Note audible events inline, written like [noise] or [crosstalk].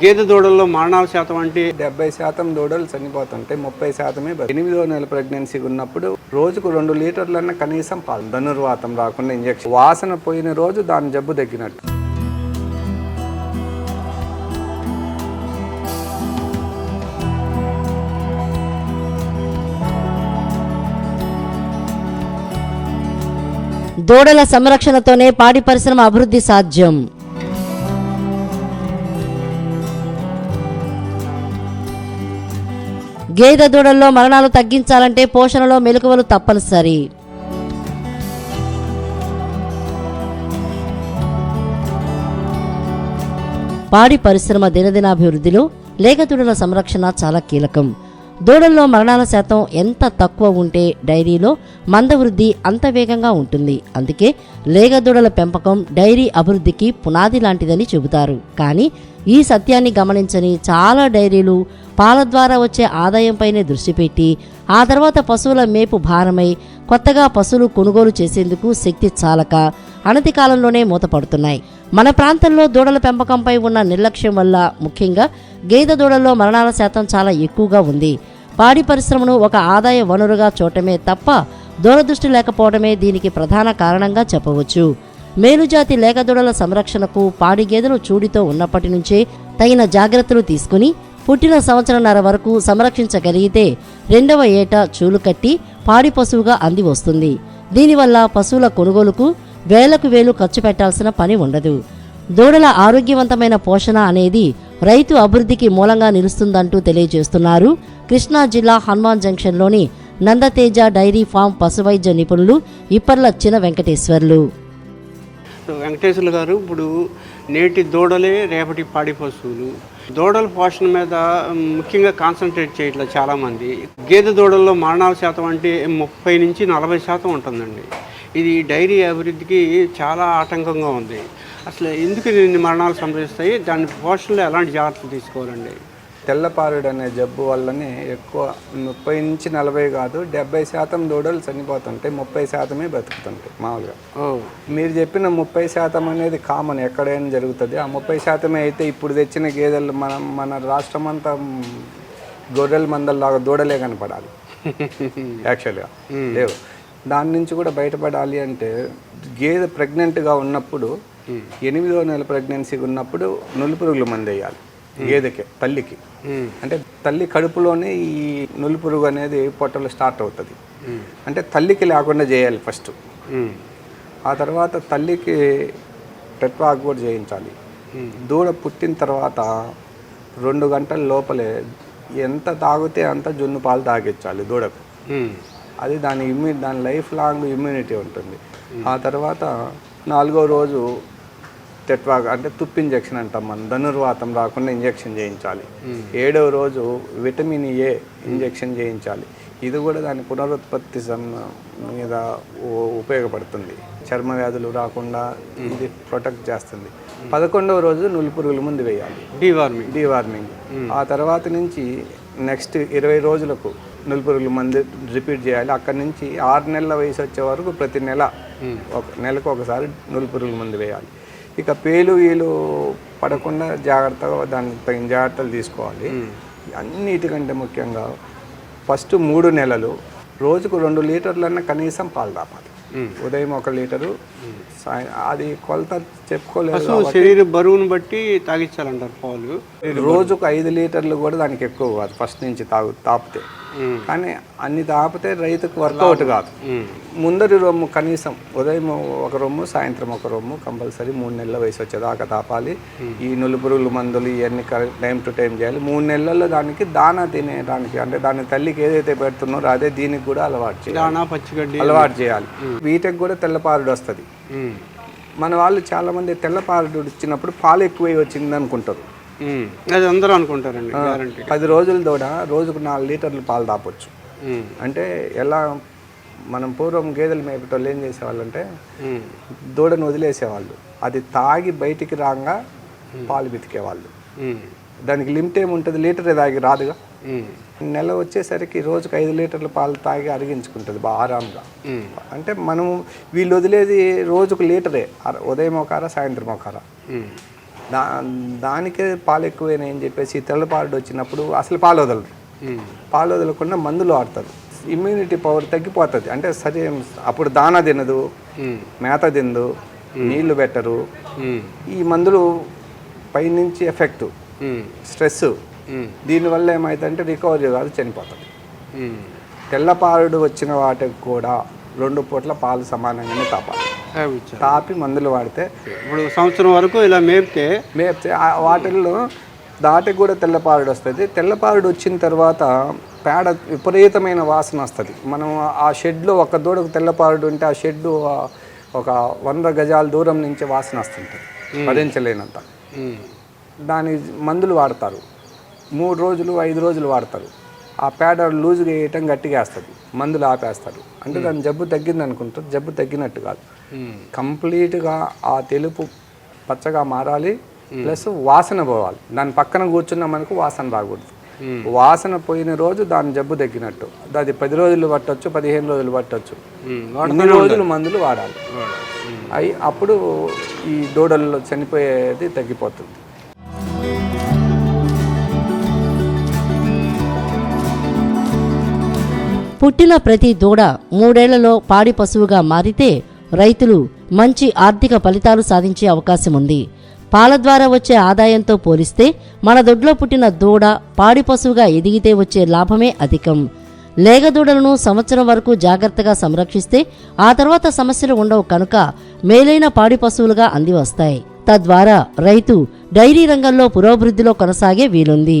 గేదె దూడల్లో మరణాల శాతం అంటే? డెబ్బై శాతం దూడలు చనిపోతుంటాయి ముప్పై శాతమే ఎనిమిదో నెల ప్రెగ్నెన్సీ ఉన్నప్పుడు రోజుకు రెండు లీటర్లన్న కనీసం పాలు. ధనుర్వాతం రాకుండా ఇంజక్షన్. వాసన పోయిన రోజు దాని జబ్బు తగ్గినట్టు. దూడల సంరక్షణతోనే పాడి పరిశ్రమ అభివృద్ధి సాధ్యం. గేదె దూడల్లో మరణాలు తగ్గించాలంటే పోషణలో మెలకువలు తప్పనిసరి. పాడి పరిశ్రమ దినదినాభివృద్ధిలో లేగ దూడల సంరక్షణ చాలా కీలకం. దూడల్లో మరణాల శాతం ఎంత తక్కువ ఉంటే డైరీలో మందవృద్ధి అంత వేగంగా ఉంటుంది. అందుకే లేగ దూడల పెంపకం డైరీ అభివృద్ధికి పునాది లాంటిదని చెబుతారు. కానీ ఈ సత్యాన్ని గమనించని చాలా డైరీలు పాల ద్వారా వచ్చే ఆదాయంపైనే దృష్టి పెట్టి ఆ తర్వాత పశువుల మేపు భారమై కొత్తగా పశువులు కొనుగోలు చేసేందుకు శక్తి చాలక అనతి కాలంలోనే మూతపడుతున్నాయి. మన ప్రాంతంలో దూడల పెంపకంపై ఉన్న నిర్లక్ష్యం వల్ల ముఖ్యంగా గేదె దూడల్లో మరణాల శాతం చాలా ఎక్కువగా ఉంది. పాడి పరిశ్రమను ఒక ఆదాయ వనరుగా చూడటమే తప్ప దూరదృష్టి లేకపోవడమే దీనికి ప్రధాన కారణంగా చెప్పవచ్చు. మేలుజాతి లేకదూడల సంరక్షణకు పాడి గేదెలు చూడితో ఉన్నప్పటి నుంచే తగిన జాగ్రత్తలు తీసుకుని పుట్టిన సంవత్సరంన్నర వరకు సంరక్షించగలిగితే రెండవ ఏట చూలు కట్టి పాడి పశువుగా అంది వస్తుంది. దీనివల్ల పశువుల కొనుగోలుకు వేలకు వేలు ఖర్చు పెట్టాల్సిన పని ఉండదు. దూడల ఆరోగ్యవంతమైన పోషణ అనేది రైతు అభివృద్ధికి మూలంగా నిలుస్తుందంటూ తెలియజేస్తున్నారు కృష్ణా జిల్లా హనుమాన్ జంక్షన్లోని నందతేజ డైరీ ఫామ్ పశువైద్య నిపుణులు ఇప్పర్ల చిన వెంకటేశ్వర్లు. వెంకటేశ్వర్లు గారు ఇప్పుడు నేటి దూడలే రేపటి పాడి పశువులు. దూడల పోషణ మీద ముఖ్యంగా కాన్సన్ట్రేట్ చేయట్లేదు చాలామంది. గేదె దూడల్లో మరణాల శాతం అంటే ముప్పై నుంచి నలభై శాతం ఉంటుందండి. ఇది డైరీ అభివృద్ధికి చాలా ఆటంకంగా ఉంది. అసలు ఎందుకు దీన్ని మరణాలు సంభవిస్తాయి? దాని పోషణలో ఎలాంటి జాగ్రత్తలు తీసుకోవాలండి? తెల్లపారుడు అనే జబ్బు వల్లనే ఎక్కువ ముప్పై నుంచి నలభై కాదు డెబ్బై శాతం దూడలు చనిపోతుంటాయి ముప్పై శాతమే బతుకుతుంటాయి మామూలుగా. ఓ. మీరు చెప్పిన ముప్పై శాతం అనేది కామన్ ఎక్కడైనా జరుగుతుంది. ఆ ముప్పై శాతమే అయితే ఇప్పుడు తెచ్చిన గేదెలు మనం మన రాష్ట్రం అంతా గొర్రెల మందల్లాగా దూడలే కనపడాలి. [laughs] యాక్చువల్గా. లేవు. దాని నుంచి కూడా బయటపడాలి అంటే గేదె ప్రెగ్నెంట్గా ఉన్నప్పుడు ఎనిమిదో నెల ప్రెగ్నెన్సీ ఉన్నప్పుడు నులిపురుగుల మంది వేయాలి. గేదెకి తల్లికి. అంటే తల్లి కడుపులోనే ఈ నులిపురుగు అనేది పొట్టలో స్టార్ట్ అవుతుంది. అంటే తల్లికి లేకుండా చేయాలి ఫస్ట్. ఆ తర్వాత తల్లికి టెట్వాక్ కూడా చేయించాలి. దూడ పుట్టిన తర్వాత రెండు గంటల లోపలే ఎంత తాగితే అంత జున్ను పాలు తాగించాలి దూడకు. అది దాని ఇమ్యూ దాని లైఫ్ లాంగ్ ఇమ్యూనిటీ ఉంటుంది. ఆ తర్వాత నాలుగో రోజు టెట్వాక్ అంటే తుప్పు ఇంజెక్షన్ అంటాం మనం. ధనుర్వాతం రాకుండా ఇంజెక్షన్ చేయించాలి. ఏడవ రోజు విటమిన్ ఏ ఇంజెక్షన్ చేయించాలి. ఇది కూడా దాని పునరుత్పత్తి సం- మీద ఉపయోగపడుతుంది. చర్మ వ్యాధులు రాకుండా ఇది ప్రొటెక్ట్ చేస్తుంది. పదకొండవ రోజు నులిపురుగుల ముందు వేయాలి. డీవార్మింగ్ డీవార్మింగ్ ఆ తర్వాత నుంచి నెక్స్ట్ ఇరవై రోజులకు నులుపురుగుల మందు రిపీట్ చేయాలి. అక్కడి నుంచి ఆరు నెలల వయసు వచ్చే వరకు ప్రతి నెల ఒక నెలకు ఒకసారి నులుపురుగుల మందు వేయాలి. ఇక పేలు వీలు పడకుండా జాగ్రత్తగా దానికి తగిన జాగ్రత్తలు తీసుకోవాలి. అన్నిటికంటే ముఖ్యంగా ఫస్ట్ మూడు నెలలు రోజుకు రెండు లీటర్లన్నా కనీసం పాలు తాపాలి. ఉదయం ఒక లీటరు సాయం అది కొలత చెప్పుకోలేదు శరీర బరువును బట్టి తాగించాలంటారు పాలు. రోజుకు ఐదు లీటర్లు కూడా దానికి ఎక్కువ కాదు ఫస్ట్ నుంచి తాగు తాపితే. కానీ అన్ని తాపితే రైతుకు వర్కౌట్ కాదు. ముందరి రొమ్ము కనీసం ఉదయం ఒక రొమ్ము సాయంత్రం ఒక రొమ్ము కంపల్సరీ మూడు నెలల వయసు వచ్చేదాకా తాపాలి. ఈ నులుపురుగులు మందులు ఇవన్నీ టైం టు టైం చేయాలి. మూడు నెలల్లో దానికి దానా తినేదానికి అంటే దాని తల్లికి ఏదైతే పెడుతున్నారో అదే దీనికి కూడా అలవాటు చేయాలి. అలవాటు చేయాలి. వీటికి కూడా తెల్లపారుడు వస్తుంది. మన వాళ్ళు చాలామంది తెల్లపారుడు ఇచ్చినప్పుడు పాలు ఎక్కువై వచ్చింది అనుకుంటారు అది అందరూ అనుకుంటారండి గ్యారంటీ పది రోజుల దూడ రోజుకు నాలుగు లీటర్లు పాలు తాపొచ్చు. అంటే ఎలా మనం పూర్వం గేదెలు మేపటోళ్ళు ఏం చేసేవాళ్ళంటే దూడను వదిలేసేవాళ్ళు. అది తాగి బయటికి రాగా పాలు పితికేవాళ్ళు. దానికి లిమిట్ ఏముంటుంది లీటరే తాగి రాదుగా. నెల వచ్చేసరికి రోజుకు ఐదు లీటర్ల పాలు తాగి అరిగించుకుంటుంది బాగా ఆరాంగా. అంటే మనము వీళ్ళు వదిలేది రోజుకు లీటరే. ఉదయం ఒక అర సాయంత్రం ఒక అర. దా దానికే పాలు ఎక్కువైనాయి అని చెప్పేసి తెల్లపారుడు వచ్చినప్పుడు అసలు పాలు వదలరు. పాలు వదలకుండా మందులు వాడతారు ఇమ్యూనిటీ పవర్ తగ్గిపోతుంది అంటే సరే అప్పుడు దానా తినదు. మేత తిందు నీళ్ళు పెట్టరు. ఈ మందులు పైనుంచి ఎఫెక్ట్. స్ట్రెస్. దీనివల్ల ఏమైందంటే రికవరీ కాదు చనిపోతుంది. తెల్లపారుడు వచ్చిన వాటికి కూడా రెండు పూట్ల పాలు సమానంగానే తాపాలి. తాపి మందులు వాడితే ఇప్పుడు సంవత్సరం వరకు ఇలా మేపితే మేపితే వాటిల్లో దాటికి కూడా తెల్లపారుడు వస్తుంది. తెల్లపారుడు వచ్చిన తర్వాత పేడ విపరీతమైన వాసన వస్తుంది. మనం ఆ షెడ్లో ఒక దూడకు తెల్లపారుడు ఉంటే ఆ షెడ్ ఒక వంద గజాల దూరం నుంచి వాసన వస్తుంటుంది. భరించలేనంత. దాని మందులు వాడతారు. మూడు రోజులు ఐదు రోజులు వాడతారు. ఆ పేడ లూజుగా వేయటం గట్టిగా వేస్తుంది. మందులు ఆపేస్తారు. అంటే దాని జబ్బు తగ్గింది అనుకుంటారు. జబ్బు తగ్గినట్టు కాదు. కంప్లీట్గా ఆ తెలుపు పచ్చగా మారాలి. ప్లస్ వాసన పోవాలి. దాని పక్కన కూర్చున్న మనకు వాసన రాకూడదు. వాసన పోయిన రోజు దాని జబ్బు తగ్గినట్టు. అది పది రోజులు పట్టొచ్చు పదిహేను రోజులు పట్టొచ్చు. ఉమ్. ఇన్ని రోజులు మందులు వాడాలి. అయి అప్పుడు ఈ దూడల్లో చనిపోయేది తగ్గిపోతుంది. పుట్టిన ప్రతి దూడ మూడేళ్ళలో పాడి పశువుగా మారితే రైతులు మంచి ఆర్థిక ఫలితాలు సాధించే అవకాశం ఉంది. పాల ద్వారా వచ్చే ఆదాయంతో పోలిస్తే మన దొడ్లో పుట్టిన దూడ పాడి పశువుగా ఎదిగితే వచ్చే లాభమే అధికం. లేగ దూడలను సంవత్సరం వరకు జాగ్రత్తగా సంరక్షిస్తే ఆ తర్వాత సమస్యలు ఉండవు కనుక మేలైన పాడి పశువులుగా అంది వస్తాయి. తద్వారా రైతు డైరీ రంగంలో పురోభివృద్ధిలో కొనసాగే వీలుంది.